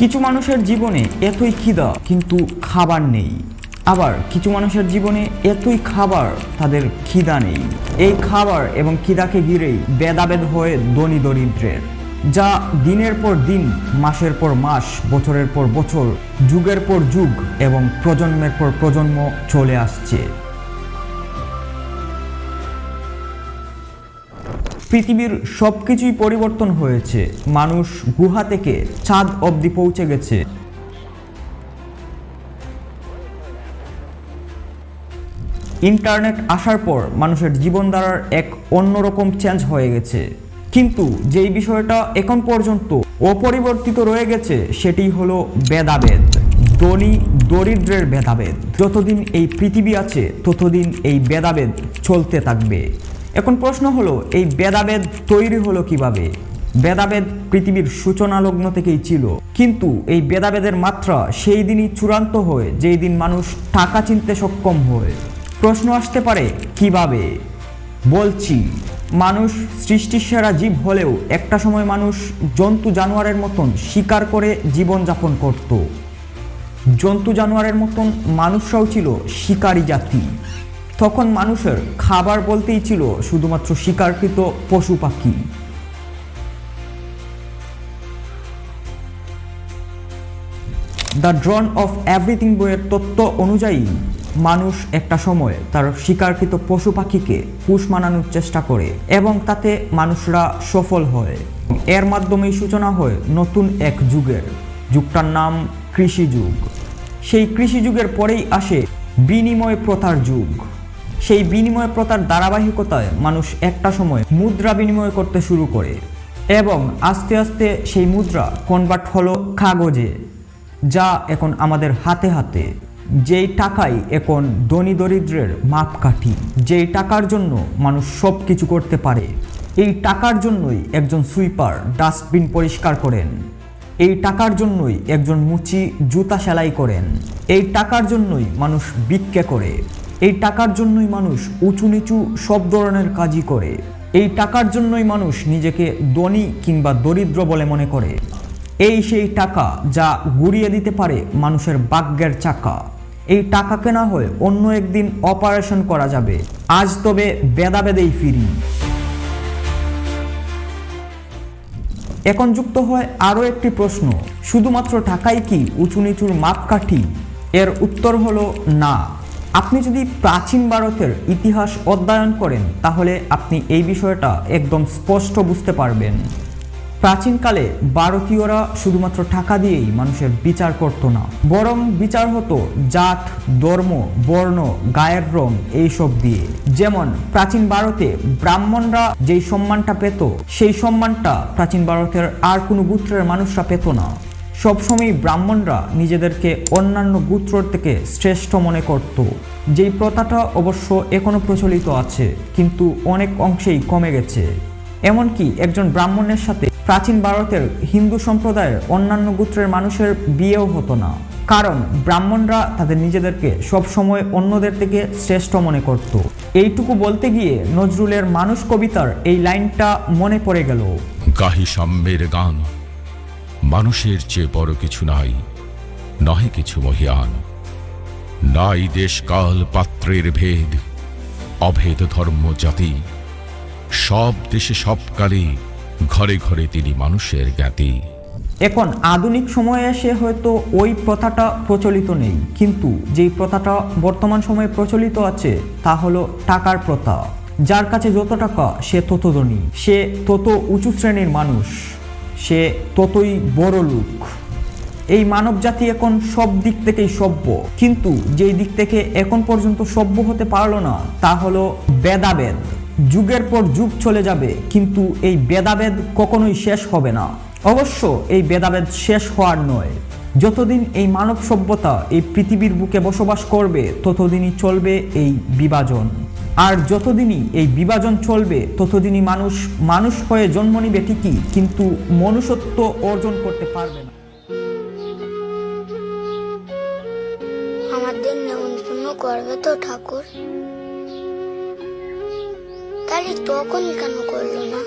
কিছু মানুষের জীবনে এতই খিদা, কিন্তু খাবার নেই। আবার কিছু মানুষের জীবনে এতই খাবার, তাদের খিদা নেই। এই খাবার এবং খিদাকে ঘিরেই বেদাবেদ হয়ে ধনী দরিদ্রের। যা দিনের পর দিন, মাসের পর মাস, বছরের পর বছর, যুগের পর যুগ এবং প্রজন্মের পর প্রজন্ম চলে আসছে। পৃথিবীর সব কিছুই পরিবর্তন হয়েছে। মানুষ গুহা থেকে চাঁদ অবধি পৌঁছে গেছে। ইন্টারনেট আসার পর মানুষের জীবনধারার এক অন্যরকম চেঞ্জ হয়ে গেছে। কিন্তু যেই বিষয়টা এখন পর্যন্ত অপরিবর্তিত রয়ে গেছে, সেটি হলো ভেদাভেদ। ধনী দরিদ্রের ভেদাভেদ। যতদিন এই পৃথিবী আছে, ততদিন এই ভেদাভেদ চলতে থাকবে। এখন প্রশ্ন হলো, এই ভেদাভেদ তৈরি হলো কীভাবে? ভেদাভেদ পৃথিবীর সূচনা লগ্ন থেকেই ছিল। কিন্তু এই ভেদাভেদের মাত্রা সেই দিনই চূড়ান্ত হয়, যেই দিন মানুষ টাকা চিনতে সক্ষম হয়। প্রশ্ন আসতে পারে, কীভাবে? বলছি, মানুষ সৃষ্টির সেরা জীব হলেও একটা সময় মানুষ জন্তু জানোয়ারের মতন শিকার করে জীবনযাপন করত। জন্তু জানোয়ারের মতন মানুষরাও ছিল শিকারী জাতি। তখন মানুষের খাবার বলতেই ছিল শুধুমাত্র শিকারকৃত পশু পাখি। দ্য ড্রন অফ এভরিথিং বইয়ের তত্ত্ব অনুযায়ী মানুষ একটা সময় তার শিকারকৃত পশু পাখিকে পুষ মানানোর চেষ্টা করে এবং তাতে মানুষরা সফল হয়। এর মাধ্যমেই সূচনা হয় নতুন এক যুগের। যুগটার নাম কৃষি যুগ সেই কৃষি যুগের পরেই আসে বিনিময় প্রথার যুগ। সেই বিনিময় প্রথার ধারাবাহিকতায় মানুষ একটা সময় মুদ্রা বিনিময় করতে শুরু করে। এবং আস্তে আস্তে সেই মুদ্রা কনভার্ট হলো কাগজে, যা এখন আমাদের হাতে হাতে। যেই টাকাই এখন ধনী দরিদ্রের মাপকাঠি, যেই টাকার জন্য মানুষ সব কিছু করতে পারে, এই টাকার জন্যই একজন সুইপার, ডাস্টবিন পরিষ্কার করেন। এই টাকার জন্যই একজন মুচি জুতা সেলাই করেন। এই টাকার জন্যই মানুষ ভিক্ষে করে। এই টাকার জন্যই মানুষ উঁচু নিচু সব ধরনের কাজই করে। এই টাকার জন্যই মানুষ নিজেকে ধনী কিংবা দরিদ্র বলে মনে করে। এই সেই টাকা যা গুড়িয়ে দিতে পারে মানুষের ভাগ্যের চাকা। এই টাকা কেনা হয়ে অন্য একদিন অপারেশন করা যাবে। আজ তবে বেদাবেদেই ফিরি। এখন যুক্ত হয় আরও একটি প্রশ্ন, শুধুমাত্র টাকাই কি উঁচু নিচুর মাপকাঠি? এর উত্তর হলো না। আপনি যদি প্রাচীন ভারতের ইতিহাস অধ্যয়ন করেন, তাহলে আপনি এই বিষয়টা একদম স্পষ্ট বুঝতে পারবেন। প্রাচীনকালে ভারতীয়রা শুধুমাত্র টাকা দিয়েই মানুষের বিচার করতো না, বরং বিচার হতো জাত, ধর্ম, বর্ণ, গায়ের রং এইসব দিয়ে। যেমন প্রাচীন ভারতে ব্রাহ্মণরা যেই সম্মানটা পেত, সেই সম্মানটা প্রাচীন ভারতের আর কোনো গোত্রের মানুষরা পেত না। সবসময় ব্রাহ্মণরা নিজেদেরকে অন্যান্য গোত্রর থেকে শ্রেষ্ঠ মনে করত। যেই প্রথাটা অবশ্য এখনও প্রচলিত আছে, কিন্তু অনেক অংশেই কমে গেছে। এমনকি একজন ব্রাহ্মণের সাথে প্রাচীন ভারতের হিন্দু সম্প্রদায়ের অন্যান্য গোত্রের মানুষের বিয়েও হতো না। কারণ ব্রাহ্মণরা তাদের নিজেদেরকে সবসময় অন্যদের থেকে শ্রেষ্ঠ মনে করত। এইটুকু বলতে গিয়ে নজরুলের মানুষ কবিতার এই লাইনটা মনে পড়ে গেল। গাহি সাম্যের গান মানুষের চেয়ে বড় কিছু নাই, নহে কিছু মহিয়ান। নাই দেশকাল পাত্রের ভেদ, অভেদ ধর্ম জাতি। সব দেশে সব কালে ঘরে ঘরে তিনি মানুষের জ্ঞাতি। এখন আধুনিক সময়ে এসে হয়তো ওই প্রথাটা প্রচলিত নেই, কিন্তু যেই প্রথাটা বর্তমান সময়ে প্রচলিত আছে, তা হলো টাকার প্রথা। যার কাছে যত টাকা, সে তত ধনী সে তত উঁচু শ্রেণির মানুষ। সে ততই বড় লোক। এই মানব জাতি এখন সব দিক থেকেই সভ্য। কিন্তু যেই দিক থেকে এখন পর্যন্ত সভ্য হতে পারল না, তা হলো বেদাবেদ। যুগের পর যুগ চলে যাবে, কিন্তু এই বেদাবেদ কখনোই শেষ হবে না। অবশ্য এই বেদাবেদ শেষ হওয়ার নয়। যতদিন এই মানব সভ্যতা এই পৃথিবীর বুকে বসবাস করবে, ততদিনই চলবে এই বিভাজন। আর যতদিনই এই বিভাজন চলবে, ততদিনই মানুষ মানুষ হয়ে জন্ম নিবে ঠিকই, কিন্তু মনুষ্যত্ব অর্জন করতে পারবে না। আমাদের নেমন্তন্ন করবে তো ঠাকুর। তাহলে তখন কেন করল না?